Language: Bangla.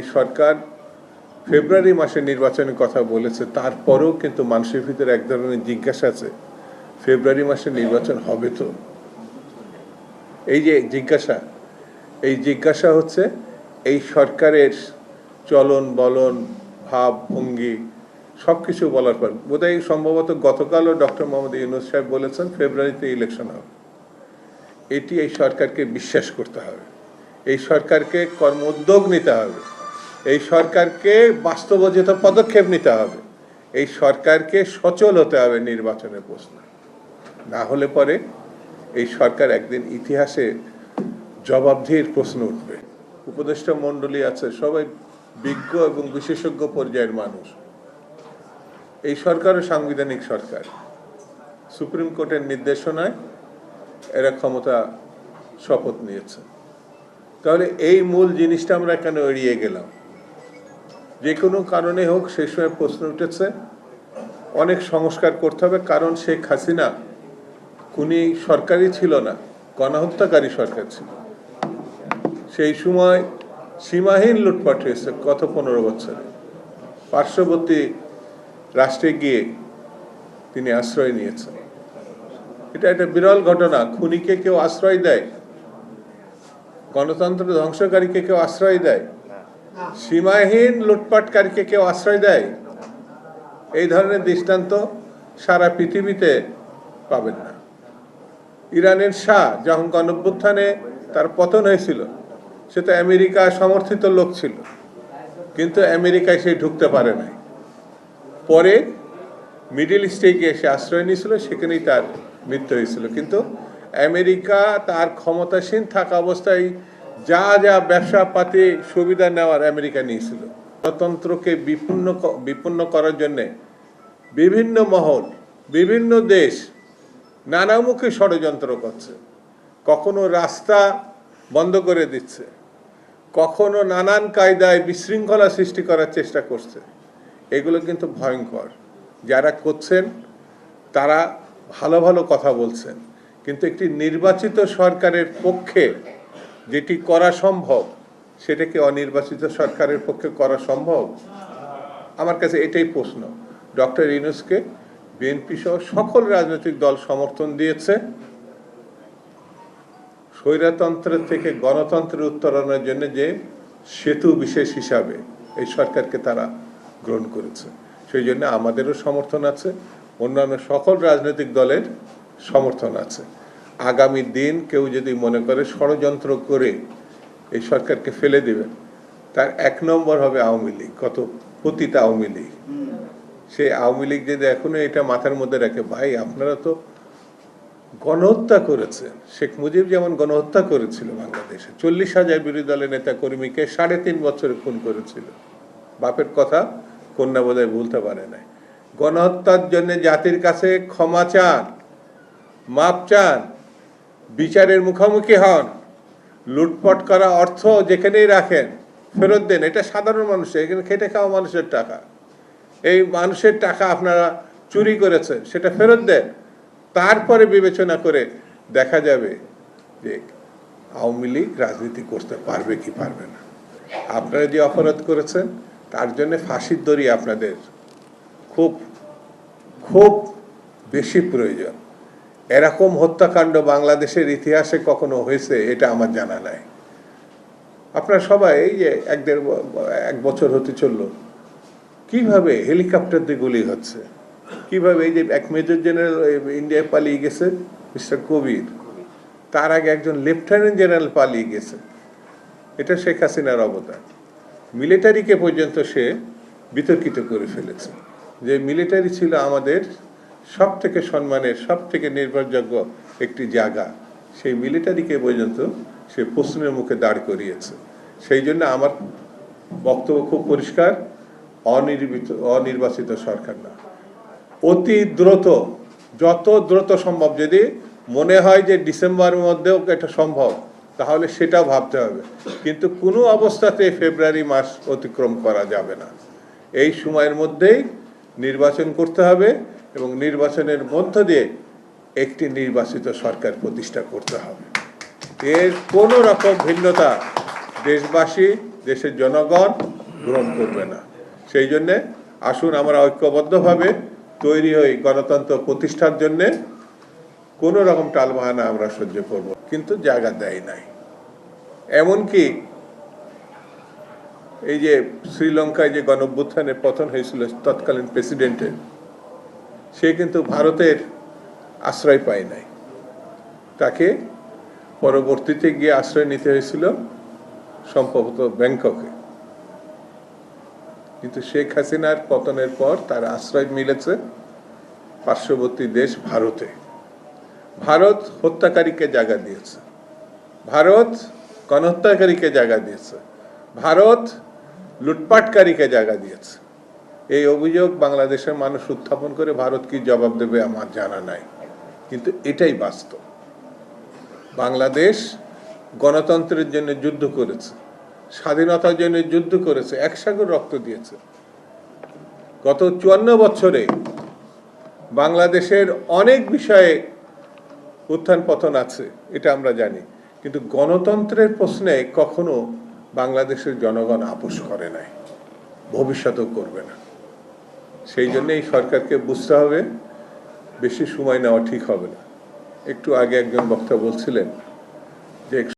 এই সরকার ফেব্রুয়ারি মাসে নির্বাচনের কথা বলেছে, তারপরেও কিন্তু মানুষের ভিতরে এক ধরনের জিজ্ঞাসা আছে, ফেব্রুয়ারি মাসে নির্বাচন হবে তো? এই যে জিজ্ঞাসা, এই জিজ্ঞাসা হচ্ছে এই সরকারের চলন, বলন, ভাব, ভঙ্গি সব কিছু বলার পর, বোধহয় সম্ভবত গতকালও ডক্টর মোহাম্মদ ইউনুস সাহেব বলেছেন ফেব্রুয়ারিতে ইলেকশন হবে। এটি এই সরকারকে বিশ্বাস করতে হবে, এই সরকারকে কর্মোদ্যোগ নিতে হবে। এই সরকারকে বাস্তবজিত পদক্ষেপ নিতে হবে। এই সরকারকে সচল হতে হবে নির্বাচনের প্রশ্ন। না হলে পরে এই সরকার একদিন ইতিহাসে জবাবদিহির প্রশ্ন উঠবে। উপদেষ্টা মণ্ডলী আছে, সবাই বিজ্ঞ এবং বিশেষজ্ঞ পর্যায়ের মানুষ। এই সরকারও সাংবিধানিক সরকার। সুপ্রিম কোর্টের নির্দেশনায় এরা ক্ষমতা শপথ নিয়েছে। তাহলে এই মূল জিনিসটা আমরা কেন এড়িয়ে গেলাম? যে কোনো কারণে হোক সেই সময় প্রশ্ন উঠেছে। অনেক সংস্কার করতে হবে, কারণ শেখ হাসিনা খুনি সরকারই ছিল না, গণহত্যাকারী সরকার ছিল। সেই সময় সীমাহীন লুটপাট হয়েছে গত পনেরো বছরে। পার্শ্ববর্তী রাষ্ট্রে গিয়ে তিনি আশ্রয় নিয়েছেন। এটা একটা বিরল ঘটনা, খুনিকে কেউ আশ্রয় দেয়, গণতন্ত্র ধ্বংসকারীকে কেউ আশ্রয় দেয়। সীমাহীন লুটপাটকারীকে কেউ আশ্রয় দেয়? এই ধরনের দৃষ্টান্ত সারা পৃথিবীতে পাবেন না। ইরানের শাহ যখন গণভ্যুত্থানে তার পতন হয়েছিল, সে তো আমেরিকা সমর্থিত লোক ছিল, কিন্তু আমেরিকায় সে ঢুকতে পারে নাই। পরে মিডিল ইস্টে গিয়ে সে আশ্রয় নিয়েছিল, সেখানেই তার মৃত্যু হয়েছিল। কিন্তু আমেরিকা তার ক্ষমতাসীন থাকা অবস্থায় যা যা ব্যবসা পাতি সুবিধা নেওয়ার আমেরিকা নিয়েছিল। গণতন্ত্রকে বিপন্ন বিপন্ন করার জন্যে বিভিন্ন মহল, বিভিন্ন দেশ নানামুখী ষড়যন্ত্র করছে। কখনো রাস্তা বন্ধ করে দিচ্ছে। কখনো নানান কায়দায় বিশৃঙ্খলা সৃষ্টি করার চেষ্টা করছে। এগুলো কিন্তু ভয়ঙ্কর। যারা করছেন, তারা ভালো ভালো কথা বলছেন। কিন্তু একটি নির্বাচিত সরকারের পক্ষে যেটি করা সম্ভব সেটা কি অনির্বাচিত সরকারের পক্ষে করা সম্ভব? আমার কাছে এটাই প্রশ্ন। ডক্টর ইউনুসকে বিএনপি সহ সকল রাজনৈতিক দল সমর্থন দিয়েছে। স্বৈরতন্ত্রের থেকে গণতন্ত্রের উত্তরণের জন্য যে সেতু বিশেষ হিসাবে এই সরকারকে তারা গ্রহণ করেছে। সেই জন্য আমাদেরও সমর্থন আছে, অন্যান্য সকল রাজনৈতিক দলের সমর্থন আছে। আগামী দিন কেউ যদি মনে করে ষড়যন্ত্র করে এই সরকারকে ফেলে দিবেন তার এক নম্বর হবে আওয়ামী লীগ, কত পতিত আওয়ামী লীগ। সেই আওয়ামী লীগ যদি এখনও এটা মাথার মধ্যে রাখে, ভাই, আপনারা তো গণহত্যা করেছেন। শেখ মুজিব যেমন গণহত্যা করেছিল বাংলাদেশে, চল্লিশ হাজার বিরোধী দলের নেতা কর্মীকে সাড়ে তিন বছরে খুন করেছিল। বাপের কথা কন্যা বোধহয় ভুলতে পারে নাই। গণহত্যার জন্য জাতির কাছে ক্ষমা চান, মাপ চান বিচারের মুখোমুখি হন। লুটপাট করা অর্থ যেখানেই রাখেন, ফেরত দেন। এটা সাধারণ মানুষের, এখানে খেটে খাওয়া মানুষের টাকা। এই মানুষের টাকা আপনারা চুরি করেছেন, সেটা ফেরত দেন। তারপরে বিবেচনা করে দেখা যাবে যে আওয়ামী লীগ রাজনীতি করতে পারবে কি পারবে না। আপনারা যে অপরাধ করেছেন, তার জন্য ফাঁসির দড়ি আপনাদের খুব খুব বেশি প্রয়োজন। এরকম হত্যাকাণ্ড বাংলাদেশের ইতিহাসে কখনো হয়েছে এটা আমার জানা নাই। আপনারা সবাই এই যে এক দেড় এক বছর হতে চলল, কীভাবে হেলিকপ্টার দিয়ে গুলি হচ্ছে? কীভাবে এই যে এক মেজর জেনারেল ইন্ডিয়ায় পালিয়ে গেছে মিস্টার কবির? তার আগে একজন লেফটেন্যান্ট জেনারেল পালিয়ে গেছে। এটা শেখ হাসিনার অবদান। মিলিটারিকে পর্যন্ত সে বিতর্কিত করে ফেলেছে। যে মিলিটারি ছিল আমাদের সব থেকে সম্মানের সব থেকে নির্ভরযোগ্য একটি জায়গা, সেই মিলিটারিকে পর্যন্ত সে প্রশ্নের মুখে দাঁড় করিয়েছে। সেই জন্য আমার বক্তব্য খুব পরিষ্কার, অনির্বিত, অনির্বাচিত সরকার না। অতি দ্রুত, যত দ্রুত সম্ভব, যদি মনে হয় যে ডিসেম্বরের মধ্যেও এটা সম্ভব, তাহলে সেটাও ভাবতে হবে। কিন্তু কোনো অবস্থাতে ফেব্রুয়ারি মাস অতিক্রম করা যাবে না। এই সময়ের মধ্যেই নির্বাচন করতে হবে। এবং নির্বাচনের মধ্য দিয়ে একটি নির্বাচিত সরকার প্রতিষ্ঠা করতে হবে। এর কোনো রকম ভিন্নতা দেশবাসী, দেশের জনগণ গ্রহণ করবে না। সেই জন্যে আসুন আমরা ঐক্যবদ্ধভাবে তৈরি হই গণতন্ত্র প্রতিষ্ঠার জন্যে। কোনো রকম টালবাহানা আমরা সহ্য করব কিন্তু জায়গা দেয় নাই। এমনকি এই যে শ্রীলঙ্কায় যে গণঅভ্যুত্থানের পতন হয়েছিল তৎকালীন প্রেসিডেন্টের সে কিন্তু ভারতের আশ্রয় পায় নাই। তাকে পরবর্তীতে গিয়ে আশ্রয় নিতে হয়েছিল সম্ভবত ব্যাংককে। কিন্তু শেখ হাসিনার পতনের পর তার আশ্রয় মিলেছে পার্শ্ববর্তী দেশ ভারতে। ভারত হত্যাকারীকে জায়গা দিয়েছে। ভারত গণহত্যাকারীকে জায়গা দিয়েছে। ভারত লুটপাটকারীকে জায়গা দিয়েছে। এই অভিযোগ বাংলাদেশের মানুষ উত্থাপন করে ভারত কি জবাব দেবে আমার জানা নাই। কিন্তু এটাই বাস্তব। বাংলাদেশ গণতন্ত্রের জন্য যুদ্ধ করেছে, স্বাধীনতার জন্য যুদ্ধ করেছে একসাগর রক্ত দিয়েছে। গত চুয়ান্ন বছরে বাংলাদেশের অনেক বিষয়ে উত্থান পতন আছে, এটা আমরা জানি। কিন্তু গণতন্ত্রের প্রশ্নে কখনো বাংলাদেশের জনগণ আপোষ করে নাই, ভবিষ্যতেও করবে না। সেই জন্য এই সরকারকে বুঝতে হবে, বেশি সময় নেওয়া ঠিক হবে না। একটু আগে একজন বক্তা বলছিলেন যে